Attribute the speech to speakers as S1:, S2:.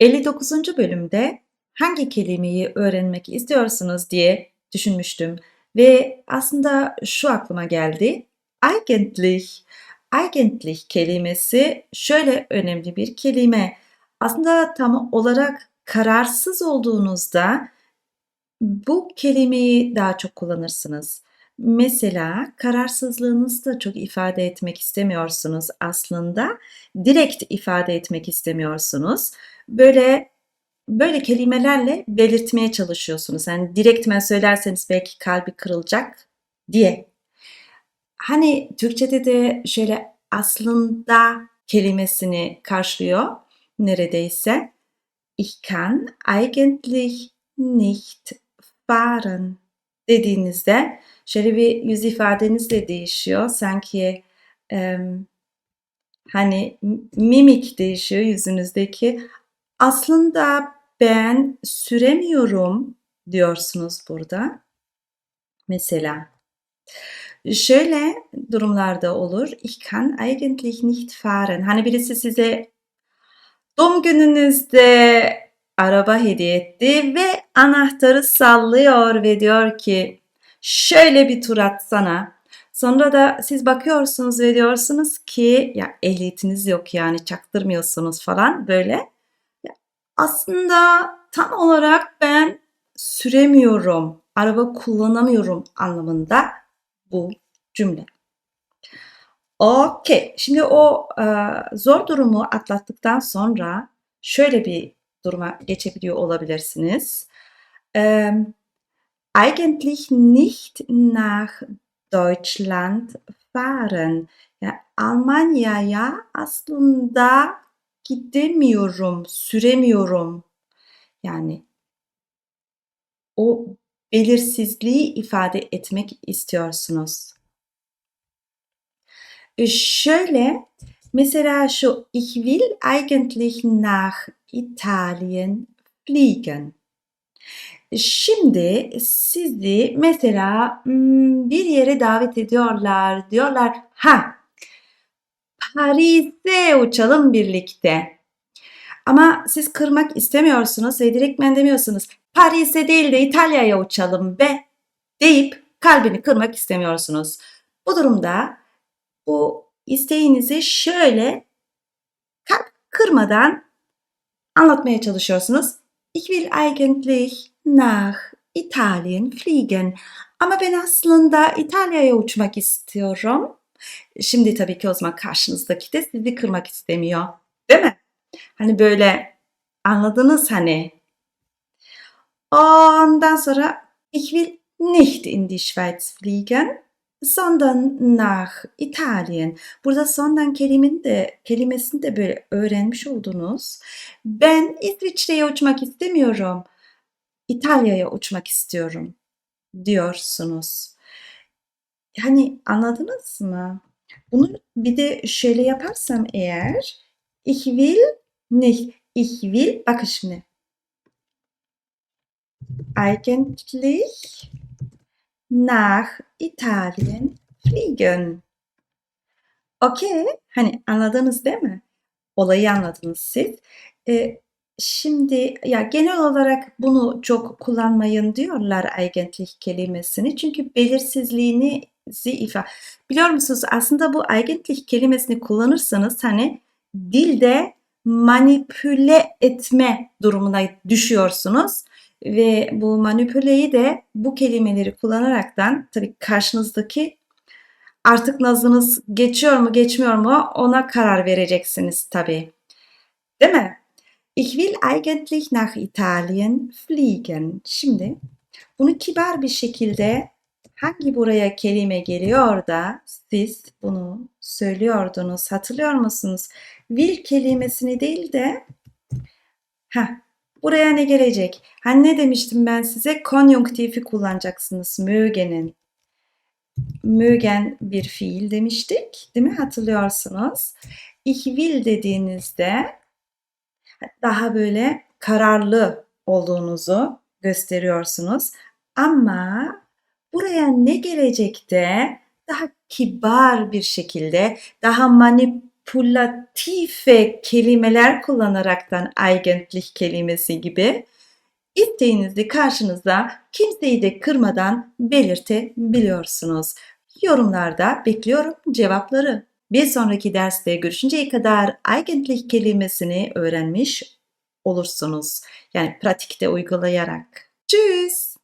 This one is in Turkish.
S1: 59. bölümde hangi kelimeyi öğrenmek istiyorsunuz diye düşünmüştüm ve aslında şu aklıma geldi. Eigentlich. Eigentlich kelimesi şöyle önemli bir kelime. Aslında tam olarak kararsız olduğunuzda bu kelimeyi daha çok kullanırsınız. Mesela kararsızlığınızı da çok ifade etmek istemiyorsunuz aslında. Direkt ifade etmek istemiyorsunuz. Böyle böyle kelimelerle belirtmeye çalışıyorsunuz. Yani direktmen söylerseniz belki kalbi kırılacak diye. Hani Türkçede de şöyle aslında kelimesini karşılıyor neredeyse. Ich kann eigentlich nicht fahren dediğinizde şöyle bir yüz ifadeniz de değişiyor. Sanki em, hani mimik değişiyor yüzünüzdeki. Aslında ben süremiyorum diyorsunuz burada. Mesela şöyle durumlarda olur. Ich kann eigentlich nicht fahren. Hani birisi size doğum gününüzde araba hediye etti ve anahtarı sallıyor ve diyor ki şöyle bir tur atsana. Sonra da siz bakıyorsunuz ve diyorsunuz ki ya ehliyetiniz yok yani çaktırmıyorsunuz falan böyle. Ya, aslında tam olarak ben süremiyorum, araba kullanamıyorum anlamında bu cümle. Okey. Şimdi o e, zor durumu atlattıktan sonra şöyle bir duruma geçebiliyor olabilirsiniz. E, eigentlich nicht nach Deutschland fahren. Ya, Almanya'ya aslında gidemiyorum, süremiyorum. Yani o belirsizliği ifade etmek istiyorsunuz. Şöyle mesela şu ich will eigentlich nach Italien fliegen. Şimdi sizi mesela hmm, bir yere davet ediyorlar. Diyorlar ha Paris'e uçalım birlikte. Ama siz kırmak istemiyorsunuz ve direktmen demiyorsunuz. Paris'e değil de İtalya'ya uçalım be deyip kalbini kırmak istemiyorsunuz. Bu durumda bu isteğinizi şöyle kalp kırmadan anlatmaya çalışıyorsunuz. Ich will eigentlich nach Italien fliegen. Ama ben aslında İtalya'ya uçmak istiyorum. Şimdi tabii ki o zaman karşınızdaki de sizi kırmak istemiyor. Değil mi? Hani böyle anladınız hani. Ondan sonra ich will nicht in die Schweiz fliegen, sondern nach Italien. Burada sondan kelimenin de, kelimesini de böyle öğrenmiş oldunuz. Ben İsviçre'ye uçmak istemiyorum. İtalya'ya uçmak istiyorum diyorsunuz. Yani anladınız mı? Bunu bir de şöyle yaparsam eğer ich will nicht, ich will bakın şimdi eigentlich nach Italien fliegen. Okey. Hani anladınız değil mi? Olayı anladınız siz. Ee, şimdi ya genel olarak bunu çok kullanmayın diyorlar eigentlich kelimesini. Çünkü belirsizliğinizi ifade. Biliyor musunuz aslında bu eigentlich kelimesini kullanırsanız hani dilde manipüle etme durumuna düşüyorsunuz. Ve bu manipüleyi de bu kelimeleri kullanaraktan tabii karşınızdaki artık nazınız geçiyor mu geçmiyor mu ona karar vereceksiniz tabii. Değil mi? Ich will eigentlich nach Italien fliegen. Şimdi bunu kibar bir şekilde hangi buraya kelime geliyor da siz bunu söylüyordunuz hatırlıyor musunuz? Will kelimesini değil de ha buraya ne gelecek? Hani ne demiştim ben size? Konjunktifi kullanacaksınız. Mögen'in. Mögen bir fiil demiştik. Değil mi? Hatırlıyorsunuz. Ich will dediğinizde daha böyle kararlı olduğunuzu gösteriyorsunuz. Ama buraya ne gelecekte daha kibar bir şekilde, daha manip manipülatife kelimeler kullanaraktan eigentlich kelimesi gibi isteğinizi karşınızda kimseyi de kırmadan belirtebiliyorsunuz. Yorumlarda bekliyorum cevapları. Bir sonraki derste görüşünceye kadar eigentlich kelimesini öğrenmiş olursunuz. Yani pratikte uygulayarak. Tschüss.